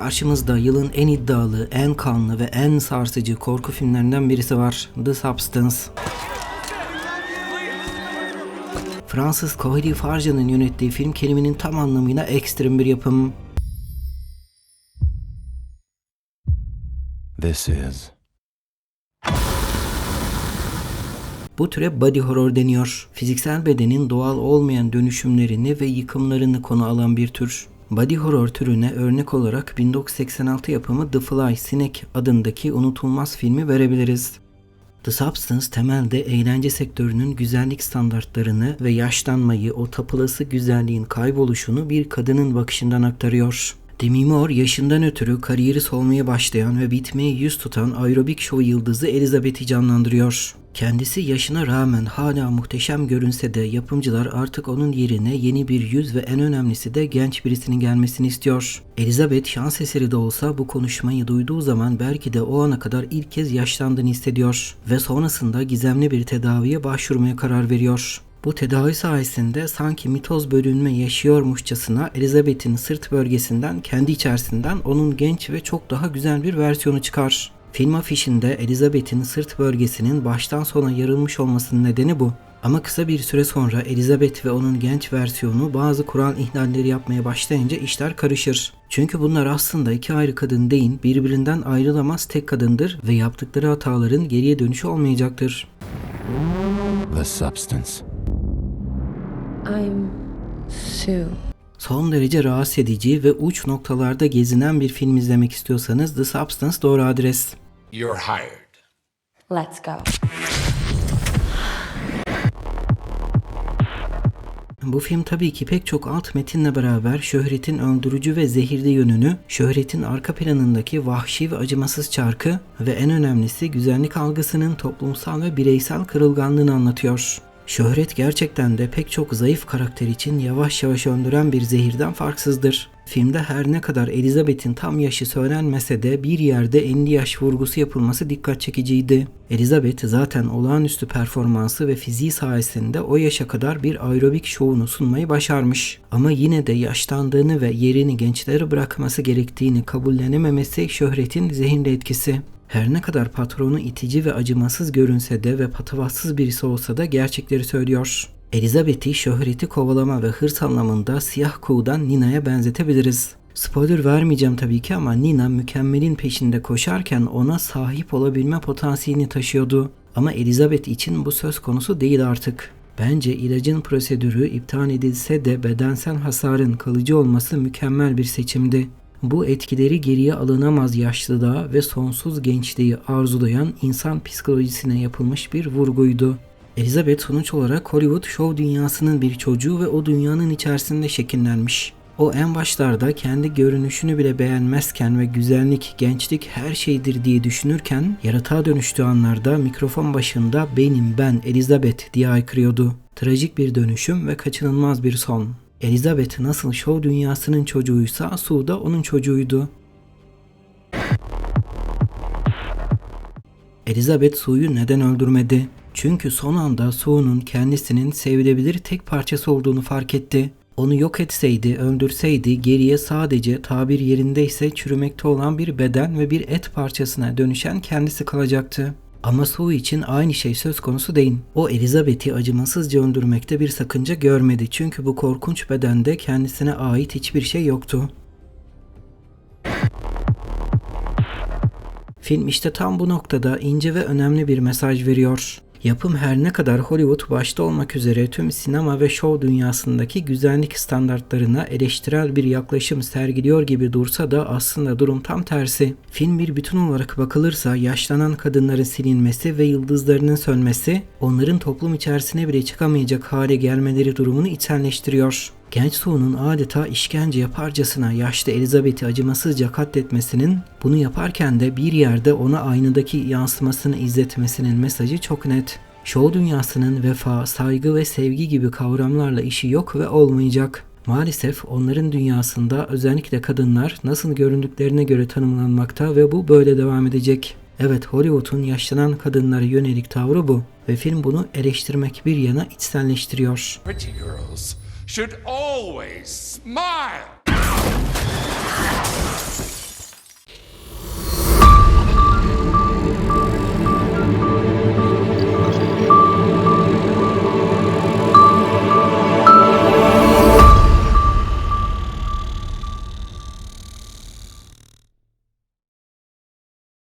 Karşımızda yılın en iddialı, en kanlı ve en sarsıcı korku filmlerinden birisi var. The Substance. Fransız Cohedy Farja'nın yönettiği film kelimenin tam anlamıyla ekstrem bir yapım. This is. Bu türe body horror deniyor. Fiziksel bedenin doğal olmayan dönüşümlerini ve yıkımlarını konu alan bir tür. Body horror türüne örnek olarak 1986 yapımı The Fly Sinek adındaki unutulmaz filmi verebiliriz. The Substance temelde eğlence sektörünün güzellik standartlarını ve yaşlanmayı, o tapılası güzelliğin kayboluşunu bir kadının bakışından aktarıyor. Demi yaşından ötürü kariyeri solmaya başlayan ve bitmeye yüz tutan aerobik şov yıldızı Elizabeth'i canlandırıyor. Kendisi yaşına rağmen hala muhteşem görünse de yapımcılar artık onun yerine yeni bir yüz ve en önemlisi de genç birisinin gelmesini istiyor. Elizabeth şans eseri de olsa bu konuşmayı duyduğu zaman belki de o ana kadar ilk kez yaşlandığını hissediyor ve sonrasında gizemli bir tedaviye başvurmaya karar veriyor. Bu tedavi sayesinde sanki mitoz bölünme yaşıyormuşçasına Elizabeth'in sırt bölgesinden kendi içerisinden onun genç ve çok daha güzel bir versiyonu çıkar. Film afişinde Elizabeth'in sırt bölgesinin baştan sona yarılmış olmasının nedeni bu. Ama kısa bir süre sonra Elizabeth ve onun genç versiyonu bazı Kur'an ihlalleri yapmaya başlayınca işler karışır. Çünkü bunlar aslında iki ayrı kadın değil, birbirinden ayrılamaz tek kadındır ve yaptıkları hataların geriye dönüşü olmayacaktır. The substance. I'm Sue. Son derece rahatsız edici ve uç noktalarda gezinen bir film izlemek istiyorsanız The Substance doğru adres. You're hired. Let's go. Bu film tabii ki pek çok alt metinle beraber şöhretin öldürücü ve zehirli yönünü, şöhretin arka planındaki vahşi ve acımasız çarkı ve en önemlisi güzellik algısının toplumsal ve bireysel kırılganlığını anlatıyor. Şöhret gerçekten de pek çok zayıf karakter için yavaş yavaş öldüren bir zehirden farksızdır. Filmde her ne kadar Elizabeth'in tam yaşı söylenmese de bir yerde 50 yaş vurgusu yapılması dikkat çekiciydi. Elizabeth zaten olağanüstü performansı ve fiziği sayesinde o yaşa kadar bir aerobik şovunu sunmayı başarmış. Ama yine de yaşlandığını ve yerini gençlere bırakması gerektiğini kabullenememesi şöhretin zehirli etkisi. Her ne kadar patronu itici ve acımasız görünse de ve patavatsız birisi olsa da gerçekleri söylüyor. Elizabeth'i şöhreti kovalama ve hırs anlamında siyah kuğudan Nina'ya benzetebiliriz. Spoiler vermeyeceğim tabii ki ama Nina mükemmelin peşinde koşarken ona sahip olabilme potansiyelini taşıyordu. Ama Elizabeth için bu söz konusu değil artık. Bence ilacın prosedürü iptal edilse de bedensel hasarın kalıcı olması mükemmel bir seçimdi. Bu etkileri geriye alınamaz yaşlılığa ve sonsuz gençliği arzulayan insan psikolojisine yapılmış bir vurguydu. Elizabeth sonuç olarak Hollywood şov dünyasının bir çocuğu ve o dünyanın içerisinde şekillenmiş. O en başlarda kendi görünüşünü bile beğenmezken ve güzellik, gençlik her şeydir diye düşünürken yaratığa dönüştüğü anlarda mikrofon başında benim ben Elizabeth diye aykırıyordu. Trajik bir dönüşüm ve kaçınılmaz bir son. Elizabeth nasıl şov dünyasının çocuğuysa Sue da onun çocuğuydu. Elizabeth Sue'yu neden öldürmedi? Çünkü son anda Sue'nun kendisinin sevilebilir tek parçası olduğunu fark etti. Onu yok etseydi, öldürseydi geriye sadece tabir yerindeyse çürümekte olan bir beden ve bir et parçasına dönüşen kendisi kalacaktı. Ama Sue için aynı şey söz konusu değil. O Elizabeth'i acımasızca öldürmekte bir sakınca görmedi çünkü bu korkunç bedende kendisine ait hiçbir şey yoktu. Film işte tam bu noktada ince ve önemli bir mesaj veriyor. Yapım her ne kadar Hollywood başta olmak üzere tüm sinema ve şov dünyasındaki güzellik standartlarına eleştirel bir yaklaşım sergiliyor gibi dursa da aslında durum tam tersi. Film bir bütün olarak bakılırsa yaşlanan kadınların silinmesi ve yıldızlarının sönmesi, onların toplum içerisine bile çıkamayacak hale gelmeleri durumunu içselleştiriyor. Genç Sue'nun adeta işkence yaparcasına yaşlı Elizabeth'i acımasızca katletmesinin, bunu yaparken de bir yerde ona aynadaki yansımasını izletmesinin mesajı çok net. Şov dünyasının vefa, saygı ve sevgi gibi kavramlarla işi yok ve olmayacak. Maalesef onların dünyasında özellikle kadınlar nasıl göründüklerine göre tanımlanmakta ve bu böyle devam edecek. Evet Hollywood'un yaşlanan kadınlara yönelik tavrı bu ve film bunu eleştirmek bir yana içselleştiriyor. Pretty girls should always smile.